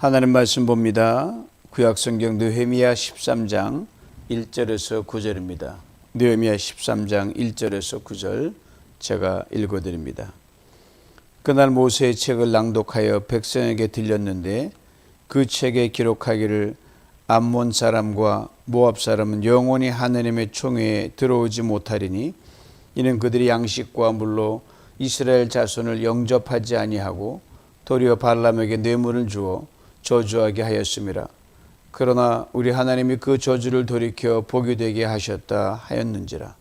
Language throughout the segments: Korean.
하나님 말씀 봅니다. 구약 성경 느헤미야 13장 1절에서 9절입니다. 느헤미야 13장 1절에서 9절 제가 읽어 드립니다. 그날 모세의 책을 낭독하여 백성에게 들렸는데 그 책에 기록하기를 암몬 사람과 모압 사람은 영원히 하나님의 총회에 들어오지 못하리니 이는 그들이 양식과 물로 이스라엘 자손을 영접하지 아니하고 도리어 발람에게 뇌물을 주어 저주하게 하였음이라. 그러나 우리 하나님이 그 저주를 돌이켜 복이 되게 하셨다 하였는지라.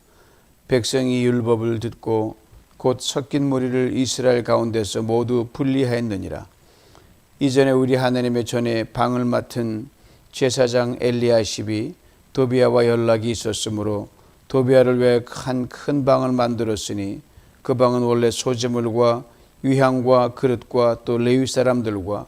백성이 율법을 듣고 곧 섞인 무리를 이스라엘 가운데서 모두 분리하였느니라. 이전에 우리 하나님의 전에 방을 맡은 제사장 엘리야십이 도비아와 연락이 있었으므로 도비아를 위해 한 큰 방을 만들었으니 그 방은 원래 소재물과 위향과 그릇과 또 레위 사람들과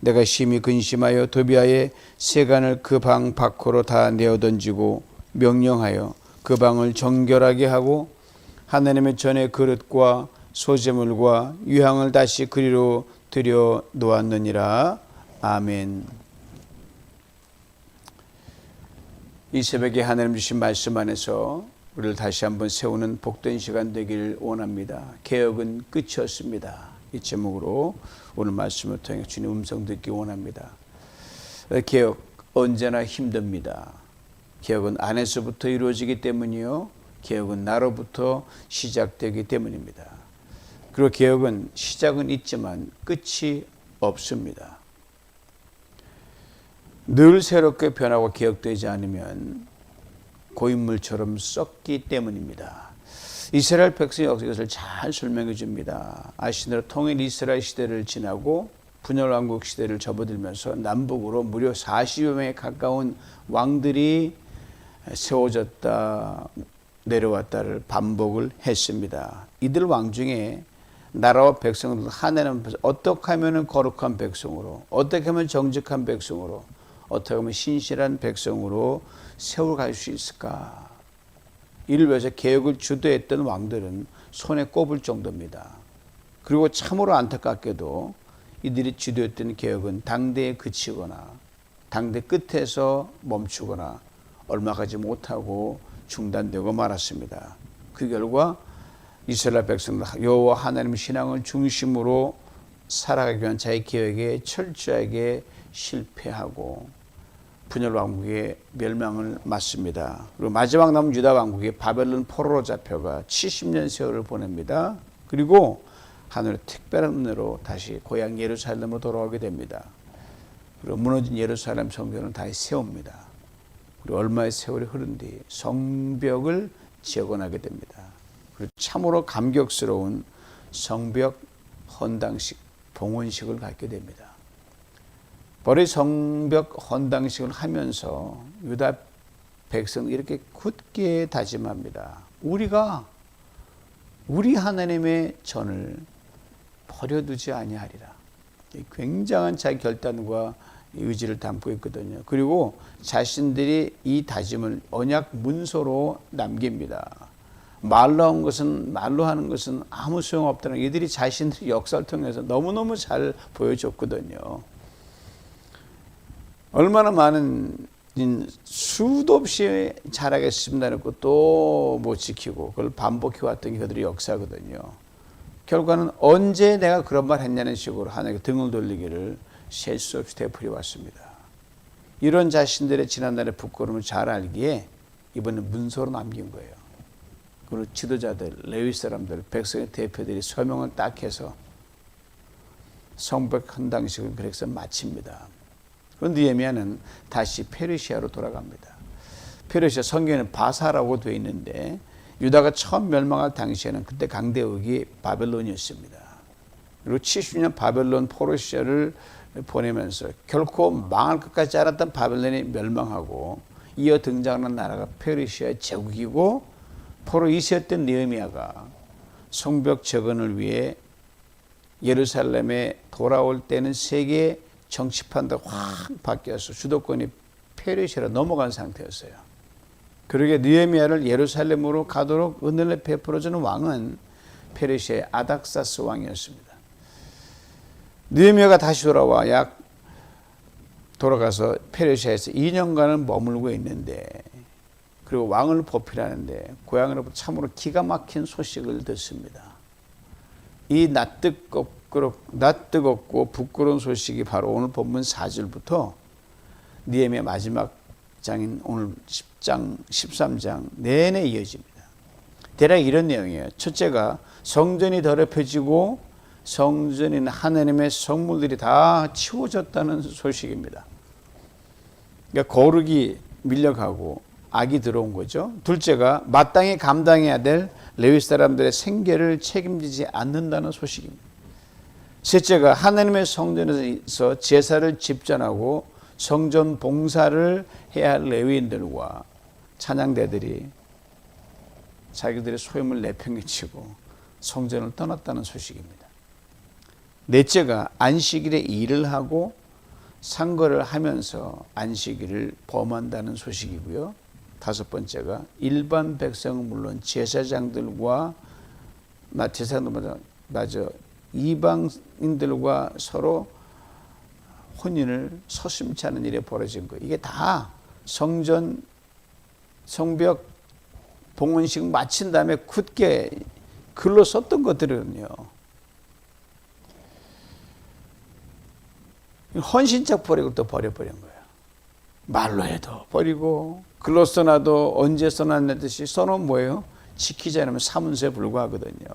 내가 심히 근심하여 도비아의 세간을 그 방 밖으로 다 내어 던지고 명령하여 그 방을 정결하게 하고 하나님의 전의 그릇과 소재물과 유향을 다시 그리로 들여 놓았느니라. 아멘. 이 새벽에 하나님 주신 말씀 안에서 우리를 다시 한번 세우는 복된 시간 되길 원합니다. 개혁은 끝이 없습니다. 이 제목으로 오늘 말씀을 통해 주님 음성 듣기 원합니다. 개혁 언제나 힘듭니다. 개혁은 안에서부터 이루어지기 때문이요. 개혁은 나로부터 시작되기 때문입니다. 그리고 개혁은 시작은 있지만 끝이 없습니다. 늘 새롭게 변하고 개혁되지 않으면 고인물처럼 썩기 때문입니다. 이스라엘 백성의 역사 이것을 잘 설명해 줍니다. 아시는 통일 이스라엘 시대를 지나고 분열 왕국 시대를 접어들면서 남북으로 무려 40여 명에 가까운 왕들이 세워졌다 내려왔다를 반복을 했습니다. 이들 왕 중에 나라와 백성들 앞에서 어떻게 하면 거룩한 백성으로 어떻게 하면 정직한 백성으로 어떻게 하면 신실한 백성으로 세워갈 수 있을까? 이를 위해서 개혁을 주도했던 왕들은 손에 꼽을 정도입니다. 그리고 참으로 안타깝게도 이들이 주도했던 개혁은 당대에 그치거나 당대 끝에서 멈추거나 얼마 가지 못하고 중단되고 말았습니다. 그 결과 이스라엘 백성들 여호와 하나님 신앙을 중심으로 살아가기 위한 자의 계획에 철저하게 실패하고 분열 왕국의 멸망을 맞습니다. 그리고 마지막 남은 유다 왕국이 바벨론 포로로 잡혀가 70년 세월을 보냅니다. 그리고 하늘의 특별한 은혜로 다시 고향 예루살렘으로 돌아오게 됩니다. 그리고 무너진 예루살렘 성전을 다시 세웁니다. 그리고 얼마의 세월이 흐른 뒤 성벽을 재건하게 됩니다. 그리고 참으로 감격스러운 성벽 헌당식, 봉헌식을 갖게 됩니다. 벌의 성벽 헌당식을 하면서 유다 백성 이렇게 굳게 다짐합니다. 우리가 우리 하나님의 전을 버려두지 아니하리라. 굉장한 자기 결단과 의지를 담고 있거든요. 그리고 자신들이 이 다짐을 언약 문서로 남깁니다. 말로 한 것은 말로 하는 것은 아무 소용 없다는 이들이 자신들의 역사를 통해서 너무너무 잘 보여줬거든요. 얼마나 많은 수도 없이 잘하겠습니다 해놓고 또 못 지키고 그걸 반복해 왔던 게 그들의 역사거든요. 결과는 언제 내가 그런 말 했냐는 식으로 하나님께 등을 돌리기를 셀 수 없이 되풀이 왔습니다. 이런 자신들의 지난날의 부끄러움을 잘 알기에 이번에 문서로 남긴 거예요. 그리고 지도자들, 레위 사람들, 백성의 대표들이 서명을 딱 해서 성벽 헌당식을 그래서 마칩니다. 그 느헤미야는 다시 페르시아로 돌아갑니다. 페르시아 성경에는 바사라고 되어 있는데 유다가 처음 멸망할 당시에는 그때 강대국이 바벨론이었습니다. 그리고 70년 바벨론 포르시아를 보내면서 결코 망할 것 같지 않았던 바벨론이 멸망하고 이어 등장하는 나라가 페르시아 제국이고 포로 이세였던 느헤미야가 성벽 재건을 위해 예루살렘에 돌아올 때는 세계 정치판도 확 바뀌어서 주도권이 페르시아로 넘어간 상태였어요. 그러게 느헤미야를 예루살렘으로 가도록 은혜를 베풀어주는 왕은 페르시아의 아닥사스 왕이었습니다. 느헤미야가 다시 돌아와 약 돌아가서 페르시아에서 2년간은 머물고 있는데 그리고 왕을 보필하는데 고향으로부터 참으로 기가 막힌 소식을 듣습니다. 이 낯뜨겁고, 낯뜨겁고 부끄러운 소식이 바로 오늘 본문 4절부터 니엠의 마지막 장인 오늘 10장, 13장 내내 이어집니다. 대략 이런 내용이에요. 첫째가 성전이 더럽혀지고 성전인 하나님의 성물들이 다 치워졌다는 소식입니다. 그러니까 거룩이 밀려가고 악이 들어온 거죠. 둘째가 마땅히 감당해야 될 레위 사람들의 생계를 책임지지 않는다는 소식입니다. 셋째가 하나님의 성전에서 제사를 집전하고 성전 봉사를 해야 할 레위인들과 찬양대들이 자기들의 소임을 내팽개치고 성전을 떠났다는 소식입니다. 넷째가 안식일에 일을 하고 상거를 하면서 안식일을 범한다는 소식이고요. 다섯 번째가 일반 백성은 물론 제사장들과 제사장들마다 마저 이방인들과 서로 혼인을 서심치 않은 일에 벌어진 거. 이게 다 성전 성벽 봉헌식 마친 다음에 굳게 글로 썼던 것들은요. 헌신짝 버리고 또 버려버린 거예요. 말로 해도 버리고 글로 써놔도 언제 써놨냐듯이 써놓은 뭐예요? 지키지 않으면 사문서에 불과하거든요.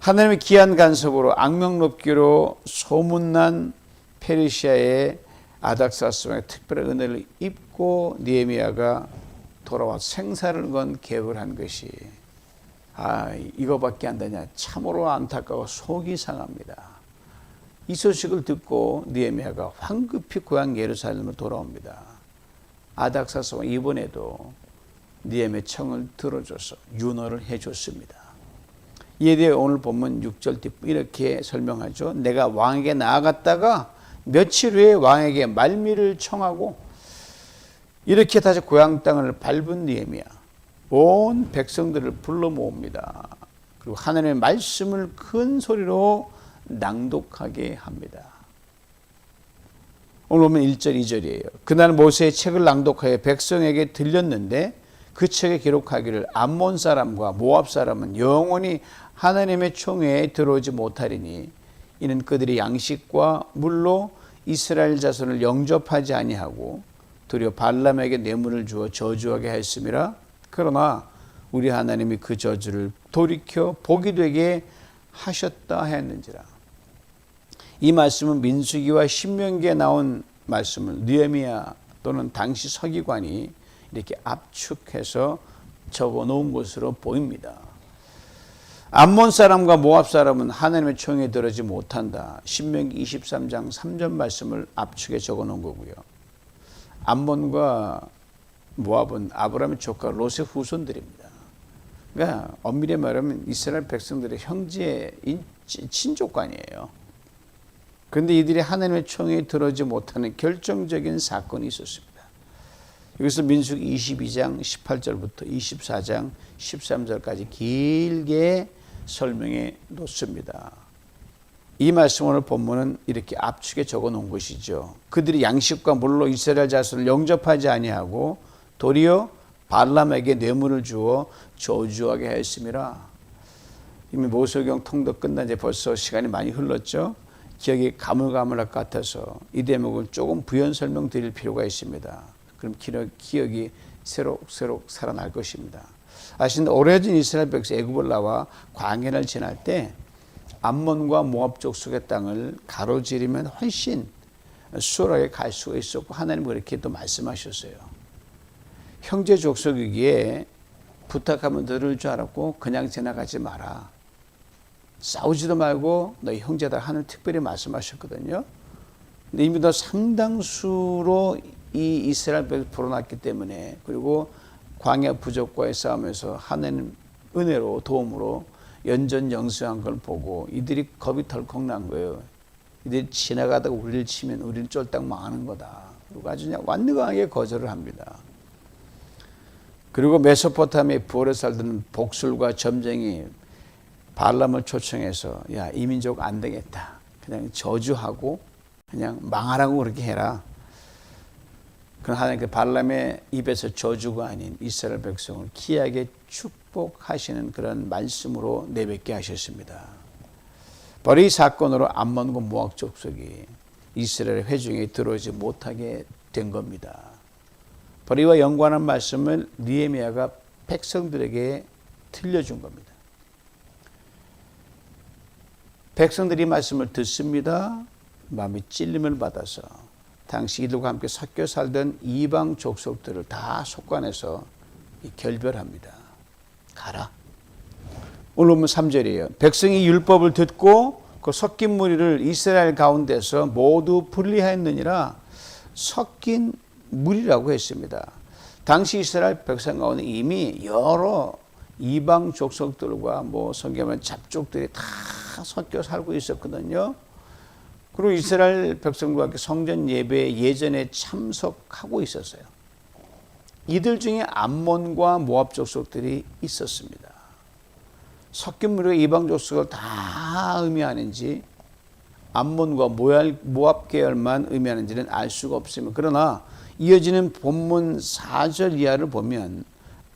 하나님의 귀한 간섭으로 악명 높기로 소문난 페르시아의 아닥사스 왕의 특별한 은혜를 입고 니에미아가 돌아와 생사를 건 계획을 한 것이 아 이거밖에 안 되냐 참으로 안타까워 속이 상합니다. 이 소식을 듣고 니에미아가 황급히 고향 예루살렘으로 돌아옵니다. 아닥사스 왕 이번에도 니에미아 청을 들어줘서 윤호를 해줬습니다. 이에 대해 오늘 본문 6절 뒷 이렇게 설명하죠. 내가 왕에게 나아갔다가 며칠 후에 왕에게 말미를 청하고 이렇게 다시 고향 땅을 밟은 니에미야 온 백성들을 불러 모읍니다. 그리고 하나님의 말씀을 큰 소리로 낭독하게 합니다. 오늘 보면 1절, 2절이에요. 그날 모세의 책을 낭독하여 백성에게 들렸는데 그 책에 기록하기를 암몬 사람과 모압 사람은 영원히 하나님의 총회에 들어오지 못하리니 이는 그들이 양식과 물로 이스라엘 자손을 영접하지 아니하고 도리어 발람에게 뇌물을 주어 저주하게 하였음이라. 그러나 우리 하나님이 그 저주를 돌이켜 복이 되게 하셨다 하였는지라. 이 말씀은 민수기와 신명기에 나온 말씀을 느헤미야 또는 당시 서기관이 이렇게 압축해서 적어 놓은 것으로 보입니다. 암몬 사람과 모압 사람은 하나님의 총에 들어지 못한다. 신명기 23장 3절 말씀을 압축해 적어 놓은 거고요. 암몬과 모압은 아브라함의 조카 롯의 후손들입니다. 그러니까 엄밀히 말하면 이스라엘 백성들의 형제 친족관이에요. 그런데 이들이 하나님의 총에 들어지 못하는 결정적인 사건이 있었습니다. 여기서 민숙 22장 18절부터 24장 13절까지 길게 설명해 놓습니다. 이 말씀 오늘 본문은 이렇게 압축에 적어 놓은 것이죠. 그들이 양식과 물로 이스라엘 자손을 영접하지 아니하고 도리어 발람에게 뇌물을 주어 저주하게 하였음이라. 이미 모세경 통독 끝난 지 벌써 시간이 많이 흘렀죠. 기억이 가물가물할 것 같아서 이 대목을 조금 부연 설명드릴 필요가 있습니다. 그럼 기억 이 새록새록 살아날 것입니다. 아시는 오래전 이스라엘 백성 애굽을 나와 광야를 지날 때 암몬과 모압 족속의 땅을 가로지르면 훨씬 수월하게 갈 수가 있었고 하나님 그렇게 또 말씀하셨어요. 형제 족속이기에 부탁하면 들을 줄 알았고 그냥 지나가지 마라. 싸우지도 말고 너희 형제다 하늘 특별히 말씀하셨거든요. 근데 이미 더 상당수로 이 이스라엘 백을 풀어놨기 때문에 그리고 광야 부족과의 싸움에서 하나님 은혜로 도움으로 연전 영수한 걸 보고 이들이 겁이 덜컥 난 거예요. 이들이 지나가다가 우리를 치면 우리는 쫄딱 망하는 거다. 그리고 아주 그냥 완벽하게 거절을 합니다. 그리고 메소포타미아 부월에 살던 복술과 점쟁이 발람을 초청해서 야 이 민족 안 되겠다. 그냥 저주하고 그냥 망하라고 그렇게 해라. 그럼 하나님 그 발람의 입에서 저주가 아닌 이스라엘 백성을 기하게 축복하시는 그런 말씀으로 내뱉게 하셨습니다. 바로 이 사건으로 암몬과 모압 족속이 이스라엘 회중에 들어오지 못하게 된 겁니다. 바로 이와 연관한 말씀을 니에미아가 백성들에게 들려준 겁니다. 백성들이 말씀을 듣습니다. 마음이 찔림을 받아서 당시 이들과 함께 섞여 살던 이방 족속들을 다 속관해서 결별합니다. 가라. 오늘 보면 3절이에요. 백성이 율법을 듣고 그 섞인 무리를 이스라엘 가운데서 모두 분리하였느니라 섞인 무리라고 했습니다. 당시 이스라엘 백성 가운데 이미 여러 이방 족속들과 뭐 성경은 잡족들이 다 섞여 살고 있었거든요. 그리고 이스라엘 백성과 함께 성전 예배에 예전에 참석하고 있었어요. 이들 중에 암몬과 모압 족속들이 있었습니다. 섞인 무리가 이방 족속을 다 의미하는지 암몬과 모압 계열만 의미하는지는 알 수가 없습니다. 그러나 이어지는 본문 4절 이하를 보면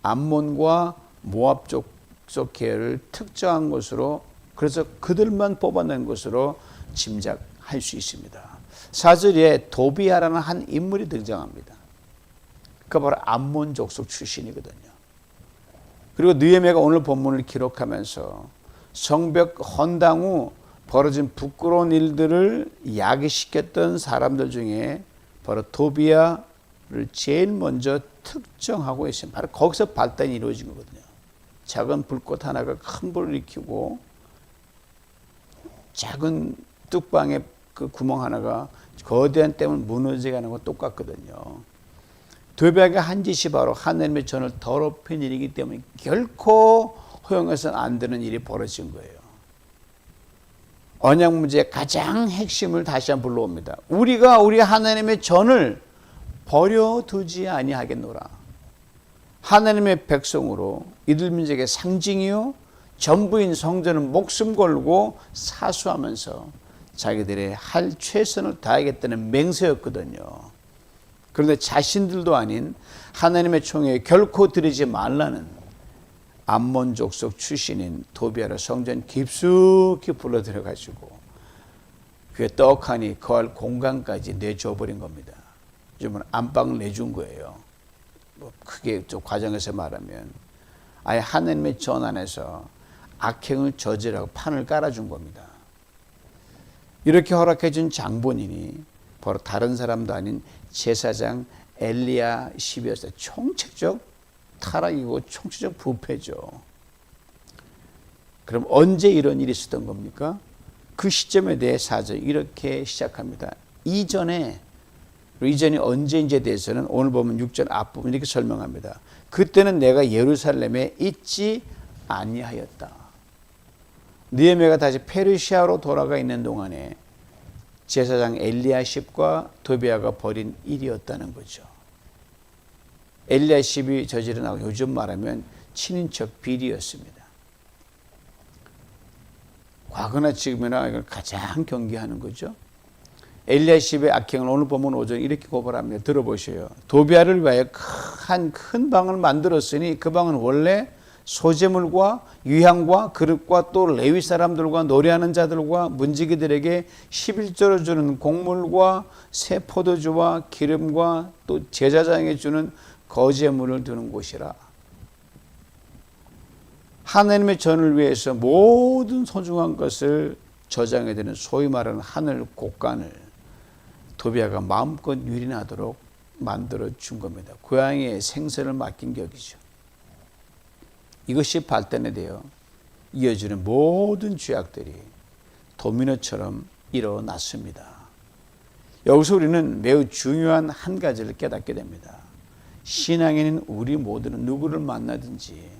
암몬과 모압 족속 계열을 특정한 것으로 그래서 그들만 뽑아낸 것으로 짐작 할 수 있습니다. 4절에 도비아라는 한 인물이 등장합니다. 그 바로 암몬 족속 출신이거든요. 그리고 느헤미야가 오늘 본문을 기록하면서 성벽 헌당 후 벌어진 부끄러운 일들을 야기시켰던 사람들 중에 바로 도비아를 제일 먼저 특정하고 있습니다. 바로 거기서 발단이 이루어진 거거든요. 작은 불꽃 하나가 큰 불을 일으키고 작은 뚝방에 그 구멍 하나가 거대한 무너지게 하는 거 똑같거든요. 도비아가 한 짓이 바로 하나님의 전을 더럽힌 일이기 때문에 결코 허용해서는 안 되는 일이 벌어진 거예요. 언약 문제의 가장 핵심을 다시 한번 불러옵니다. 우리가 우리 하나님의 전을 버려두지 아니하겠노라. 하나님의 백성으로 이들 민족의 상징이요 전부인 성전을 목숨 걸고 사수하면서 자기들의 할 최선을 다하겠다는 맹세였거든요. 그런데 자신들도 아닌 하나님의 총에 결코 들이지 말라는 암몬 족속 출신인 도비아를 성전 깊숙이 불러들여 가지고 그게 떡하니 거할 공간까지 내줘 버린 겁니다. 요즘은 안방 내준 거예요. 뭐 크게 좀 과정에서 말하면 아예 하나님의 전 안에서 악행을 저지라고 판을 깔아준 겁니다. 이렇게 허락해 준 장본인이 바로 다른 사람도 아닌 제사장 엘리야 12였어요. 총책적 타락이고 총체적 부패죠. 그럼 언제 이런 일이 있었던 겁니까? 그 시점에 대해 사절 이렇게 시작합니다. 이전에 이전이 언제인지에 대해서는 오늘 보면 6절 앞부분 이렇게 설명합니다. 그때는 내가 예루살렘에 있지 아니하였다. 느헤미야가 다시 페르시아로 돌아가 있는 동안에 제사장 엘리야십과 도비아가 벌인 일이었다는 거죠. 엘리야십이 저지른 하고 요즘 말하면 친인척 비리였습니다. 과거나 지금이나 이걸 가장 경계하는 거죠. 엘리야십의 악행을 오늘 보면 오전 이렇게 고발합니다. 들어보셔요. 도비아를 위하여 한큰 방을 만들었으니 그 방은 원래 소재물과 유향과 그릇과 또 레위 사람들과 노래하는 자들과 문지기들에게 11조를 주는 곡물과 새 포도주와 기름과 또 제사장에 주는 거제물을 두는 곳이라. 하나님의 전을 위해서 모든 소중한 것을 저장해 드는 소위 말하는 하늘 곡간을 도비아가 마음껏 유린하도록 만들어 준 겁니다. 고향의 생선을 맡긴 격이죠. 이것이 발단에 돼요. 이어지는 모든 죄악들이 도미노처럼 일어났습니다. 여기서 우리는 매우 중요한 한 가지를 깨닫게 됩니다. 신앙인인 우리 모두는 누구를 만나든지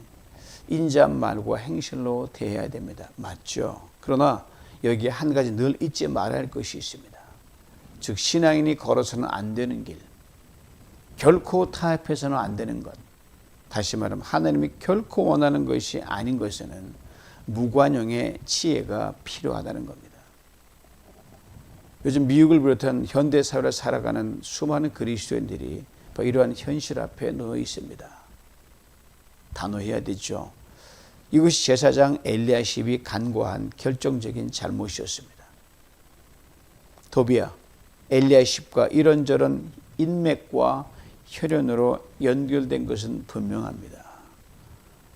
인자 말과 행실로 대해야 됩니다. 맞죠? 그러나 여기에 한 가지 늘 잊지 말아야 할 것이 있습니다. 즉 신앙인이 걸어서는 안 되는 길, 결코 타협해서는 안 되는 것. 다시 말하면 하나님이 결코 원하는 것이 아닌 것에는 무관용의 지혜가 필요하다는 겁니다. 요즘 미국을 비롯한 현대 사회를 살아가는 수많은 그리스도인들이 이러한 현실 앞에 놓여 있습니다. 단호해야 되죠. 이것이 제사장 엘리야십이 간과한 결정적인 잘못이었습니다. 도비야, 엘리야십과 이런저런 인맥과 혈연으로 연결된 것은 분명합니다.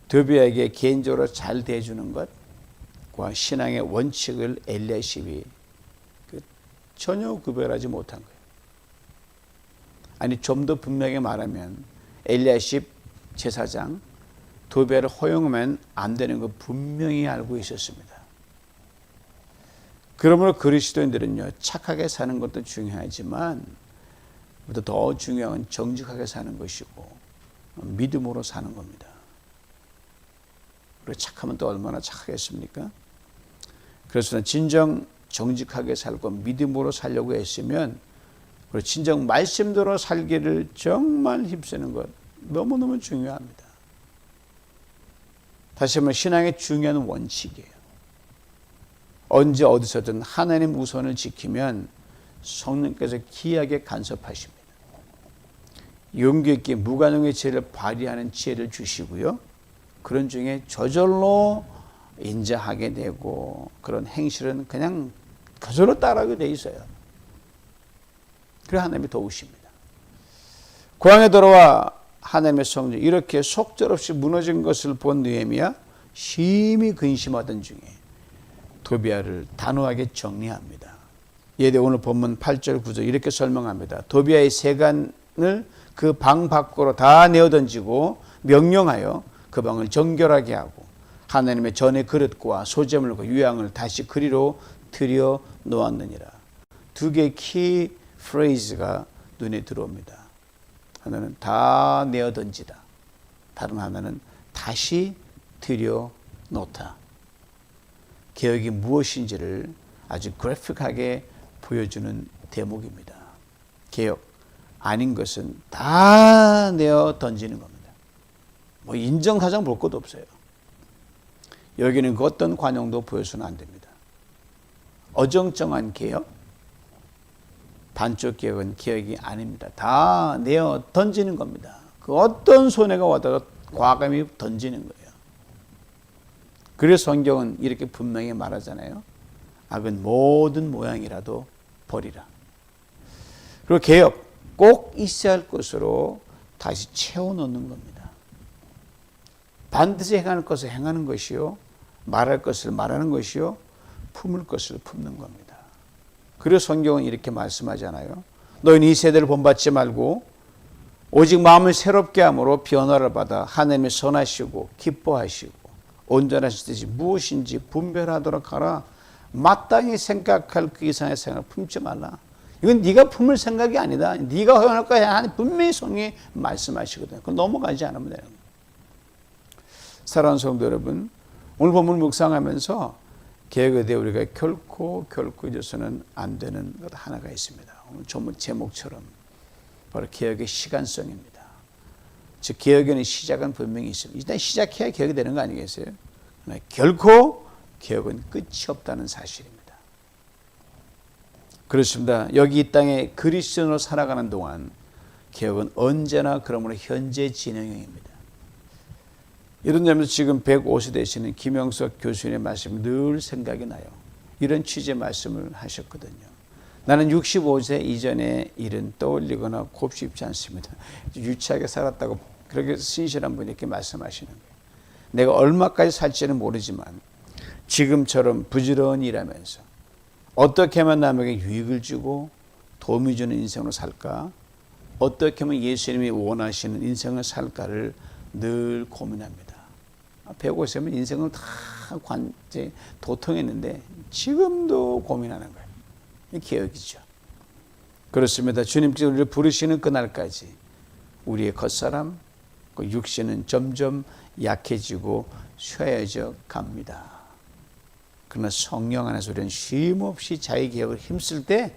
도비야에게 개인적으로 잘 대해주는 것과 신앙의 원칙을 엘리야십이 그 전혀 구별하지 못한 거예요. 아니 좀 더 분명하게 말하면 엘리야십 제사장 도배를 허용하면 안 되는 거 분명히 알고 있었습니다. 그러므로 그리스도인들은요 착하게 사는 것도 중요하지만 더 중요한 건 정직하게 사는 것이고 믿음으로 사는 겁니다. 그리고 착하면 또 얼마나 착하겠습니까? 그래서 진정 정직하게 살고 믿음으로 살려고 했으면 그리고 진정 말씀대로 살기를 정말 힘쓰는 것 너무너무 중요합니다. 다시 한번 신앙의 중요한 원칙이에요. 언제 어디서든 하나님 우선을 지키면 성령께서 기하게 간섭하십니다. 용기 있게 무관용의 지혜를 발휘하는 지혜를 주시고요. 그런 중에 저절로 인자하게 되고 그런 행실은 그냥 그저로 따라하게 돼 있어요. 그래 하나님이 도우십니다. 고향에 들어와 하나님의 성전 이렇게 속절없이 무너진 것을 본 느헤미야 심히 근심하던 중에 도비아를 단호하게 정리합니다. 예대 오늘 본문 8절 9절 이렇게 설명합니다. 도비아의 세간을 그 방 밖으로 다 내어 던지고 명령하여 그 방을 정결하게 하고 하나님의 전의 그릇과 소재물과 유향을 다시 그리로 들여 놓았느니라. 두 개의 키 프레이즈가 눈에 들어옵니다. 하나는 다 내어 던지다. 다른 하나는 다시 들여 놓다. 개혁이 무엇인지를 아주 그래픽하게 보여주는 대목입니다. 개혁 아닌 것은 다 내어 던지는 겁니다. 뭐 인정사정 볼 것도 없어요. 여기는 그 어떤 관용도 보여서는 안 됩니다. 어정쩡한 개혁, 반쪽 개혁은 개혁이 아닙니다. 다 내어 던지는 겁니다. 그 어떤 손해가 와도 과감히 던지는 거예요. 그래서 성경은 이렇게 분명히 말하잖아요. 악은 모든 모양이라도 버리라. 그리고 개혁 꼭 있어야 할 것으로 다시 채워 넣는 겁니다. 반드시 행할 것을 행하는 것이요. 말할 것을 말하는 것이요. 품을 것을 품는 겁니다. 그래서 성경은 이렇게 말씀하잖아요. 너희는 이 세대를 본받지 말고 오직 마음을 새롭게 함으로 변화를 받아 하나님의 선하시고 기뻐하시고 온전하실 뜻이 무엇인지 분별하도록 하라. 마땅히 생각할 그 이상의 생각을 품지 말라. 이건 네가 품을 생각이 아니다. 네가 허용할 거야. 하나님 분명히 성경이 말씀하시거든요. 그건 넘어가지 않으면 되는. 사랑하는 성도 여러분, 오늘 본문 묵상하면서 계획에 우리가 결코 결코 잊어서는 안 되는 것 하나가 있습니다. 오늘 전문 제목처럼 바로 개혁의 시간성입니다. 즉 개혁에는 시작은 분명히 있습니다. 일단 시작해야 개혁이 되는 거 아니겠어요? 결코 개혁은 끝이 없다는 사실입니다. 그렇습니다. 여기 이 땅에 그리스도로 살아가는 동안 개혁은 언제나 그러므로 현재 진행형입니다. 이런 점에서 지금 150 되시는 김영석 교수님의 말씀이 늘 생각이 나요. 이런 취지의 말씀을 하셨거든요. 나는 65세 이전의 일은 떠올리거나 곱씹지 않습니다. 유치하게 살았다고 그렇게 신실한 분이 이렇게 말씀하시는 거예요. 내가 얼마까지 살지는 모르지만 지금처럼 부지런히 일하면서 어떻게 하면 남에게 유익을 주고 도움이 주는 인생으로 살까? 어떻게 하면 예수님이 원하시는 인생을 살까를 늘 고민합니다. 150면 인생을 다 관, 도통했는데 지금도 고민하는 거예요. 이 개혁이죠. 그렇습니다. 주님께서 우리를 부르시는 그날까지 우리의 겉사람, 그 육신은 점점 약해지고 쇠해져 갑니다. 그러나 성령 안에서 우리는 쉼없이 자기 개혁을 힘쓸 때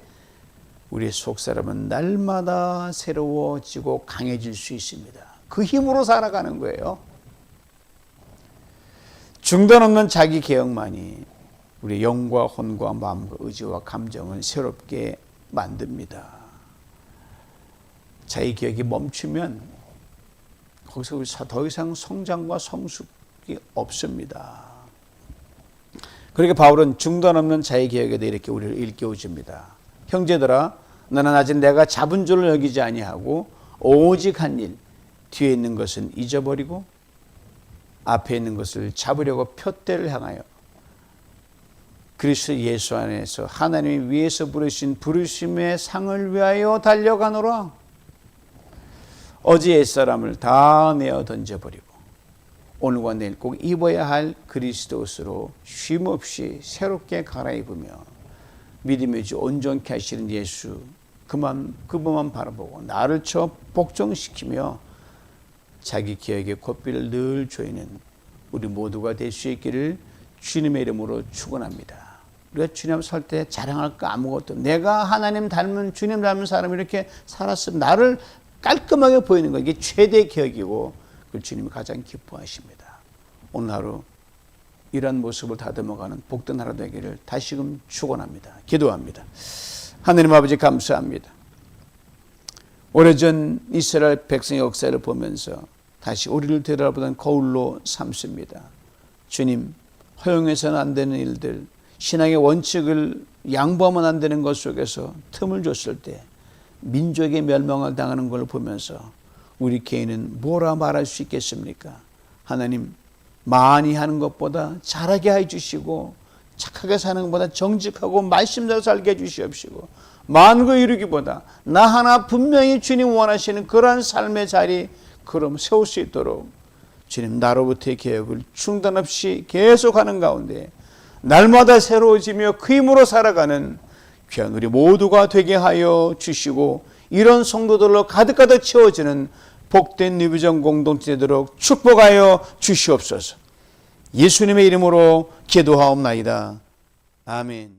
우리의 속사람은 날마다 새로워지고 강해질 수 있습니다. 그 힘으로 살아가는 거예요. 중단 없는 자기 개혁만이 우리 영과 혼과 마음과 의지와 감정을 새롭게 만듭니다. 자기 개혁이 멈추면 거기서 더 이상 성장과 성숙이 없습니다. 그러니까 바울은 중단 없는 자기 개혁에 대해 이렇게 우리를 일깨워줍니다. 형제들아, 너는 아직 내가 잡은 줄을 여기지 아니하고 오직 한 일, 뒤에 있는 것은 잊어버리고 앞에 있는 것을 잡으려고 표대를 향하여 그리스도 예수 안에서 하나님이 위에서 부르신 부르심의 상을 위하여 달려가노라. 어제 옛사람을 다 내어 던져버리고 오늘과 내일 꼭 입어야 할 그리스도 옷으로 쉼없이 새롭게 갈아입으며 믿음의 주 온전케 하시는 예수 그만 그분만 바라보고 나를 쳐 복종시키며 자기 기억의 고삐를 늘 조이는 우리 모두가 될 수 있기를 주님의 이름으로 축원합니다. 우리가 주님 설 때 자랑할 거 아무것도. 내가 하나님 닮은 주님 닮은 사람이 이렇게 살았으면 나를 깔끔하게 보이는 거. 이게 최대 기억이고 그 주님이 가장 기뻐하십니다. 오늘 하루 이런 모습을 다듬어가는 복된 하루 되기를 다시금 축원합니다. 기도합니다. 하느님 아버지 감사합니다. 오래전 이스라엘 백성의 역사를 보면서 다시 우리를 되돌아보던 거울로 삼습니다. 주님, 허용해서는 안 되는 일들, 신앙의 원칙을 양보하면 안 되는 것 속에서 틈을 줬을 때 민족의 멸망을 당하는 걸 보면서 우리 개인은 뭐라 말할 수 있겠습니까? 하나님, 많이 하는 것보다 잘하게 해주시고 착하게 사는 것보다 정직하고 말씀대로 살게 해주시옵시고 거 이루기보다 나 하나 분명히 주님 원하시는 그러한 삶의 자리 그럼 세울 수 있도록 주님 나로부터의 계획을 중단 없이 계속하는 가운데 날마다 새로워지며 그 힘으로 살아가는 귀한 우리 모두가 되게 하여 주시고 이런 성도들로 가득가득 채워지는 복된 리뷰정 공동체 되도록 축복하여 주시옵소서. 예수님의 이름으로 기도하옵나이다. 아멘.